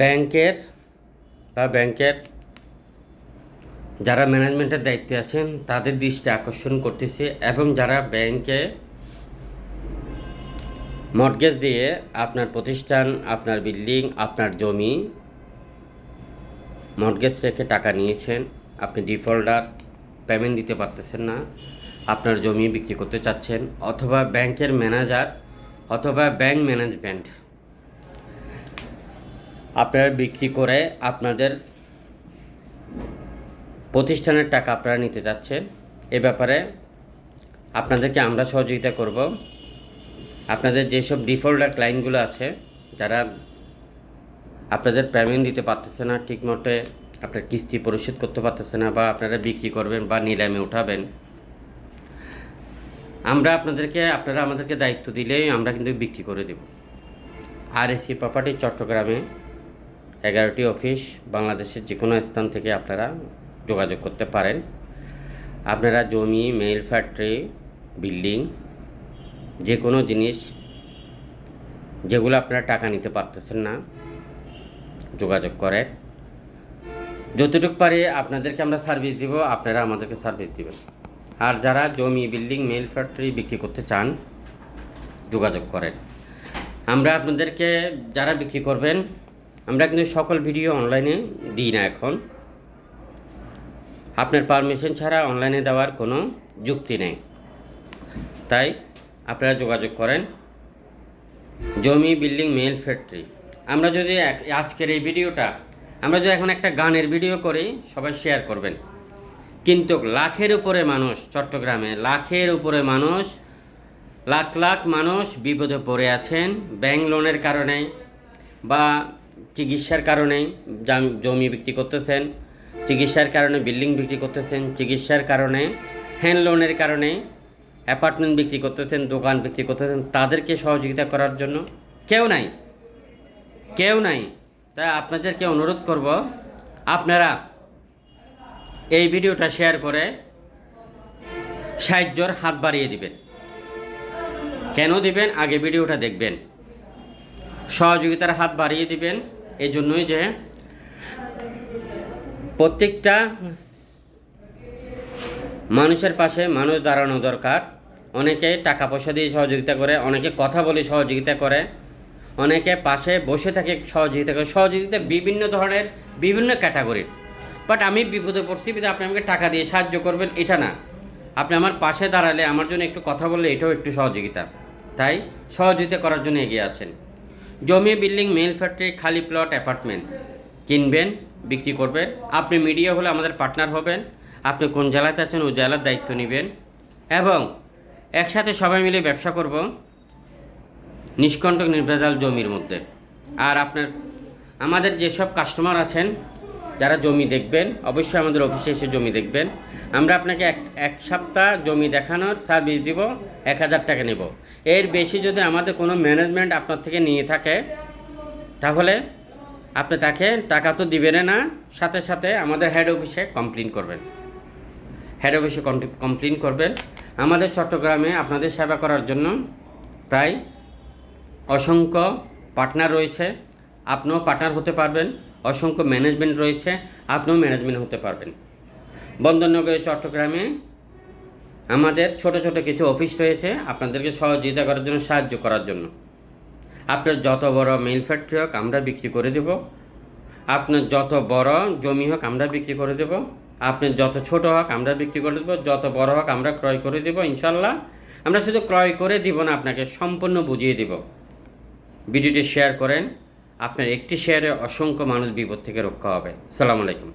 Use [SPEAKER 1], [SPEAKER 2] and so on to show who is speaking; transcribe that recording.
[SPEAKER 1] ব্যাংকের বা ব্যাংকের যারা ম্যানেজমেন্টের দায়িত্বে আছেন, তাদের দৃষ্টি আকর্ষণ করতেছে এবং যারা ব্যাংকে মর্গেজ দিয়ে আপনার প্রতিষ্ঠান, আপনার বিল্ডিং, আপনার জমি মর্গেজ রেখে টাকা নিয়েছেন, আপনি ডিফল্টার পেমেন্ট দিতে পারতেছেন না, আপনার জমি বিক্রি করতে চাচ্ছেন, অথবা ব্যাংকের ম্যানেজার অথবা ব্যাংক ম্যানেজমেন্ট আপনারা বিক্রি করে আপনাদের প্রতিষ্ঠানের টাকা আপনারা নিতে চাচ্ছেন এ ব্যাপারে আপনাদেরকে আমরা সহযোগিতা করব। আপনাদের যেসব ডিফল্টার ক্লায়েন্টগুলো আছে, যারা আপনাদের পেমেন্ট দিতে পারতেছে না, ঠিকমতো আপনার কিস্তি পরিশোধ করতে পারতেছে না বা আপনারা বিক্রি করবেন বা নিলামে উঠাবেন, আমরা আপনাদেরকে, আপনারা আমাদেরকে দায়িত্ব দিলেই আমরা কিন্তু বিক্রি করে দেব। আর এসি প্রপার্টি চট্টগ্রামে এগারোটি অফিস বাংলাদেশের যে কোনো স্থান থেকে আপনারা যোগাযোগ করতে পারেন। আপনারা জমি মেল ফ্যাক্টরি বিল্ডিং যে কোনো জিনিস যেগুলো আপনারা টাকা নিতে পারতেছেন না, যোগাযোগ করেন। যতটুকু পারি আপনাদেরকে আমরা সার্ভিস দিব, আপনারা আমাদেরকে সার্ভিস দিবেন। আর যারা জমি বিল্ডিং মেল ফ্যাক্টরি বিক্রি করতে চান, যোগাযোগ করেন। আমরা আপনাদেরকে যারা বিক্রি করবেন আমরা কিন্তু সকল ভিডিও অনলাইনে দিই না এখন। আপনার পারমিশন ছাড়া অনলাইনে দেওয়ার কোনো যুক্তি নেই। তাই আপনারা যোগাযোগ করেন। জমি বিল্ডিং মেল ফ্যাক্টরি আমরা যদি আজকের এই ভিডিওটা আমরা যদি এখন একটা গানের ভিডিও করি, সবাই শেয়ার করবেন। কিন্তু লাখের উপরে মানুষ, চট্টগ্রামে লাখের উপরে মানুষ, লাখ লাখ মানুষ বিপদে পড়ে আছেন ব্যাংক লোনের কারণে বা চিকিৎসার কারণে জমি বিক্রি করতেছেন, চিকিৎসার কারণে বিল্ডিং বিক্রি করতেছেন, চিকিৎসার কারণে হ্যান্ড লোনের কারণে অ্যাপার্টমেন্ট বিক্রি করতেছেন, দোকান বিক্রি করতেছেন, তাদেরকে সহযোগিতা করার জন্য কেউ নাই। কেউ নাই। তাই আপনাদেরকে অনুরোধ করব, আপনারা এই ভিডিওটা শেয়ার করে সাহায্যর হাত বাড়িয়ে দিবেন। কেন দিবেন? আগে ভিডিওটা দেখবেন। সহযোগিতার হাত বাড়িয়ে দিবেন। এই জন্যই যে প্রত্যেকটা মানুষের পাশে মানুষ দাঁড়ানো দরকার। অনেকে টাকা পয়সা দিয়ে সহযোগিতা করে, অনেকে কথা বলে সহযোগিতা করে, অনেকে পাশে বসে থাকে সহযোগিতা করে। সহযোগিতা বিভিন্ন ধরনের, বিভিন্ন ক্যাটাগরির বাট আমি বিপদে পড়ছি বিধে আপনি আমাকে টাকা দিয়ে সাহায্য করবেন, এটা না। আপনি আমার পাশে দাঁড়ালে, আমার জন্য একটু কথা বললে, এটাও একটু সহযোগিতা। তাই সহযোগিতা করার জন্য এগিয়ে আছেন। জমি বিল্ডিং, মেল ফ্যাক্টরি, খালি প্লট, অ্যাপার্টমেন্ট। কিনবেন, বিক্রি করবেন। আপনি মিডিয়া হলে আমাদের পার্টনার হবেন। আপনি কোন জেলাতে আছেন, ওই জেলার দায়িত্ব নেবেন। এবং একসাথে সবাই মিলে ব্যবসা করব নিষ্কণ্টক নির্ভেজাল জমির মধ্যে। আর আপনার, আমাদের যেসব কাস্টমার আছেন যারা জমি দেখবেন, অবশ্যই আমাদের অফিসে এসে জমি দেখবেন। আমরা আপনাকে এক এক সপ্তাহ জমি দেখানোর সার্ভিস দিব, এক হাজার টাকা নেব। এর বেশি যদি আমাদের কোনো ম্যানেজমেন্ট আপনার থেকে নিয়ে থাকে, তাহলে আপনি তাকে টাকা তো দিবেন না, সাথে সাথে আমাদের হেড অফিসে কমপ্লেন করবেন। হেড অফিসে কমপ্লেন করবেন। আমাদের চট্টগ্রামে আপনাদের সেবা করার জন্য প্রায় অসংখ্য পার্টনার রয়েছে। আপনিও পার্টনার হতে পারবেন। অসংখ্য ম্যানেজমেন্ট রয়েছে, আপনিও ম্যানেজমেন্ট হতে পারবেন। বন্দরনগরে চট্টগ্রামে আমাদের ছোট ছোট কিছু অফিস রয়েছে, আপনাদেরকে সহযোগিতা করার জন্য, সাহায্য করার জন্য। আপনার যত বড় মিল ফ্যাক্টরি হোক, আমরা বিক্রি করে দেব। আপনার যত বড় জমি হোক, আমরা বিক্রি করে দেব। আপনার যত ছোট হোক, আমরা বিক্রি করে দেবো। যত বড় হোক, আমরা ক্রয় করে দেব ইনশাল্লাহ আমরা শুধু ক্রয় করে দিব না, আপনাকে সম্পূর্ণ বুঝিয়ে দেব। ভিডিওটি শেয়ার করেন। আপনার একটি শেয়ারে অসংখ্য মানুষ বিপদ থেকে রক্ষা হবে সালাম আলাইকুম।